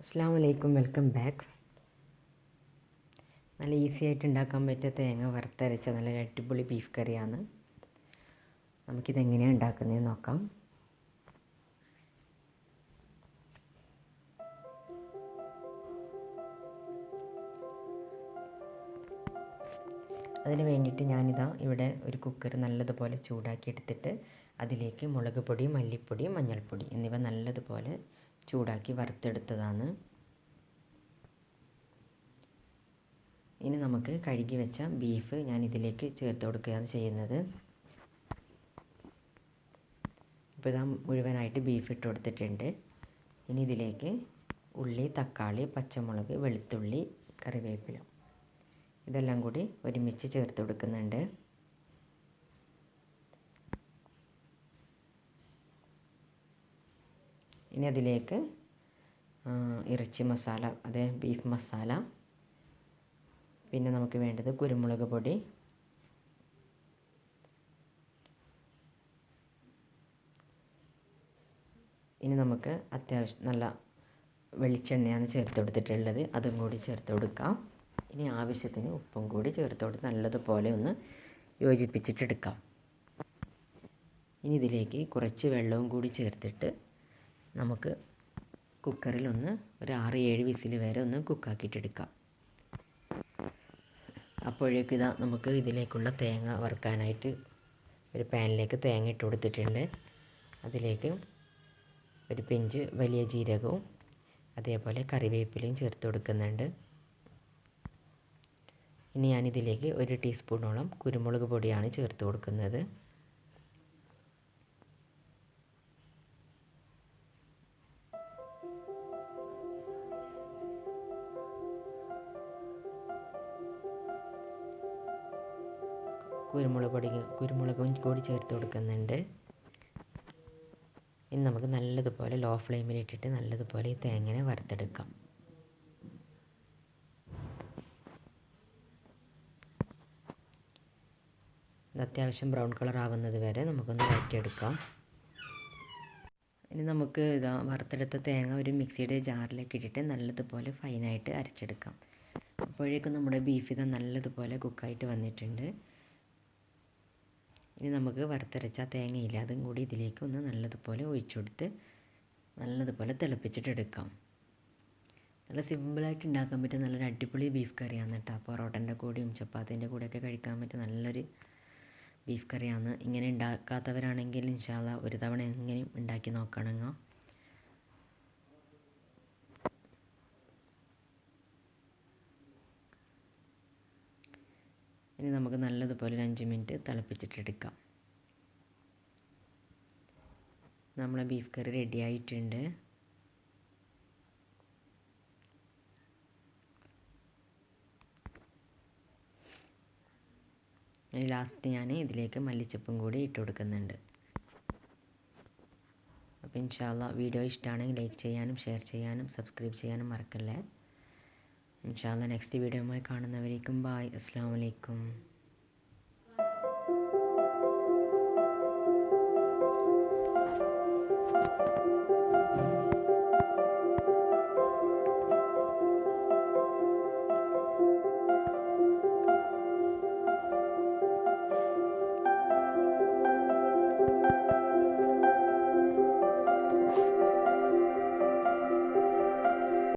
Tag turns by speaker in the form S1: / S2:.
S1: അസ്സാം വലൈക്കും welcome back. നല്ല ഈസി ആയിട്ട് ഉണ്ടാക്കാൻ പറ്റിയ തേങ്ങ വറുത്തരച്ച നല്ല അടിപൊളി ബീഫ് കറിയാണ്. നമുക്കിതെങ്ങനെയാണ് ഉണ്ടാക്കുന്നതെന്ന് നോക്കാം. അതിന് വേണ്ടിയിട്ട് ഞാനിതാ ഇവിടെ ഒരു കുക്കർ നല്ലതുപോലെ ചൂടാക്കി എടുത്തിട്ട് അതിലേക്ക് മുളക് പൊടി മല്ലിപ്പൊടി മഞ്ഞൾപ്പൊടി എന്നിവ നല്ലതുപോലെ ചൂടാക്കി വറുത്തെടുത്തതാണ്. ഇനി നമുക്ക് കഴുകി വെച്ച ബീഫ് ഞാൻ ഇതിലേക്ക് ചേർത്ത് കൊടുക്കുകയാണ് ചെയ്യുന്നത്. ഇപ്പോൾ ഇതാ മുഴുവനായിട്ട് ബീഫ് ഇട്ട് കൊടുത്തിട്ടുണ്ട്. ഇനി ഇതിലേക്ക് ഉള്ളി തക്കാളി പച്ചമുളക് വെളുത്തുള്ളി കറിവേപ്പില ഇതെല്ലാം കൂടി ഒരുമിച്ച് ചേർത്ത് കൊടുക്കുന്നുണ്ട്. ഇനി അതിലേക്ക് ഇറച്ചി മസാല അതെ ബീഫ് മസാല. പിന്നെ നമുക്ക് വേണ്ടത് കുരുമുളക് പൊടി. ഇനി നമുക്ക് അത്യാവശ്യം നല്ല വെളിച്ചെണ്ണയാണ് ചേർത്ത് കൊടുത്തിട്ടുള്ളത്. അതും കൂടി ചേർത്ത് കൊടുക്കാം. ഇനി ആവശ്യത്തിന് ഉപ്പും കൂടി ചേർത്ത് കൊടുത്ത് നല്ലതുപോലെ ഒന്ന് യോജിപ്പിച്ചിട്ടെടുക്കാം ഇനി ഇതിലേക്ക് കുറച്ച് വെള്ളവും കൂടി ചേർത്തിട്ട് നമുക്ക് കുക്കറിൽ ഒന്ന് ഒരു ആറ് ഏഴ് വിസിൽ വരെ ഒന്ന് കുക്കാക്കിയിട്ടെടുക്കാം. അപ്പോഴേക്കും ഇതാ നമുക്ക് ഇതിലേക്കുള്ള തേങ്ങ വറുക്കാനായിട്ട് ഒരു പാനിലേക്ക് തേങ്ങ ഇട്ട് കൊടുത്തിട്ടുണ്ട്. അതിലേക്ക് ഒരു പിഞ്ച് വലിയ ജീരകവും അതേപോലെ കറിവേപ്പിലയും ചേർത്ത് കൊടുക്കുന്നുണ്ട്. ഇനി ഞാനിതിലേക്ക് ഒരു ടീസ്പൂണോളം കുരുമുളക് പൊടിയാണ് ചേർത്ത് കൊടുക്കുന്നത്. കുരുമുളക് പൊടി കുരുമുളകും കൂടി ചേർത്ത് കൊടുക്കുന്നുണ്ട്. ഇനി നമുക്ക് നല്ലതുപോലെ ലോ ഫ്ലെയിമിൽ ഇട്ടിട്ട് നല്ലതുപോലെ ഈ തേങ്ങനെ വറുത്തെടുക്കാം. അത്യാവശ്യം ബ്രൗൺ കളർ ആവുന്നത് വരെ നമുക്കൊന്ന് വഴറ്റിയെടുക്കാം. ഇനി നമുക്ക് ഇതാ വറുത്തെടുത്ത തേങ്ങ ഒരു മിക്സിയുടെ ജാറിലേക്ക് ഇട്ടിട്ട് നല്ലതുപോലെ ഫൈനായിട്ട് അരച്ചെടുക്കാം. അപ്പോഴേക്കും നമ്മുടെ ബീഫ് ഇതാ നല്ലതുപോലെ കുക്കായിട്ട് വന്നിട്ടുണ്ട്. ഇനി നമുക്ക് വറുത്തരച്ച തേങ്ങയില്ല അതും കൂടി ഇതിലേക്ക് ഒന്ന് നല്ലതുപോലെ ഒഴിച്ചുകൊടുത്ത് നല്ലതുപോലെ തിളപ്പിച്ചിട്ടെടുക്കാം നല്ല സിമ്പിളായിട്ട് ഉണ്ടാക്കാൻ പറ്റിയ നല്ലൊരു അടിപൊളി ബീഫ് കറിയാണ് കേട്ടോ. പൊറോട്ടന്റെ കൂടെയും ചപ്പാത്തിന്റെ കൂടെയൊക്കെ കഴിക്കാൻ പറ്റിയ നല്ലൊരു ബീഫ് കറിയാണ്. ഇങ്ങനെ ഉണ്ടാക്കാത്തവരാണെങ്കിൽ ഇൻഷാല്ല ഒരു തവണ എങ്ങനെയും ഉണ്ടാക്കി നോക്കണമെങ്കിൽ ഇനി നമുക്ക് നല്ലതുപോലെ ഒരു അഞ്ച് മിനിറ്റ് തിളപ്പിച്ചിട്ടെടുക്കാം നമ്മളെ ബീഫ് കറി റെഡിയായിട്ടുണ്ട് ലാസ്റ്റ് ഞാൻ ഇതിലേക്ക് മല്ലിച്ചപ്പും കൂടി ഇട്ട് കൊടുക്കുന്നുണ്ട്. അപ്പോൾ ഇൻഷാല്ല വീഡിയോ ഇഷ്ടമാണെങ്കിൽ ലൈക്ക് ചെയ്യാനും ഷെയർ ചെയ്യാനും സബ്സ്ക്രൈബ് ചെയ്യാനും മറക്കല്ലേ? ഇൻഷാല്ല നെക്സ്റ്റ് വീഡിയോയുമായി കാണുന്നവരേക്കും ബായ് അസ്സാം വലൈക്കും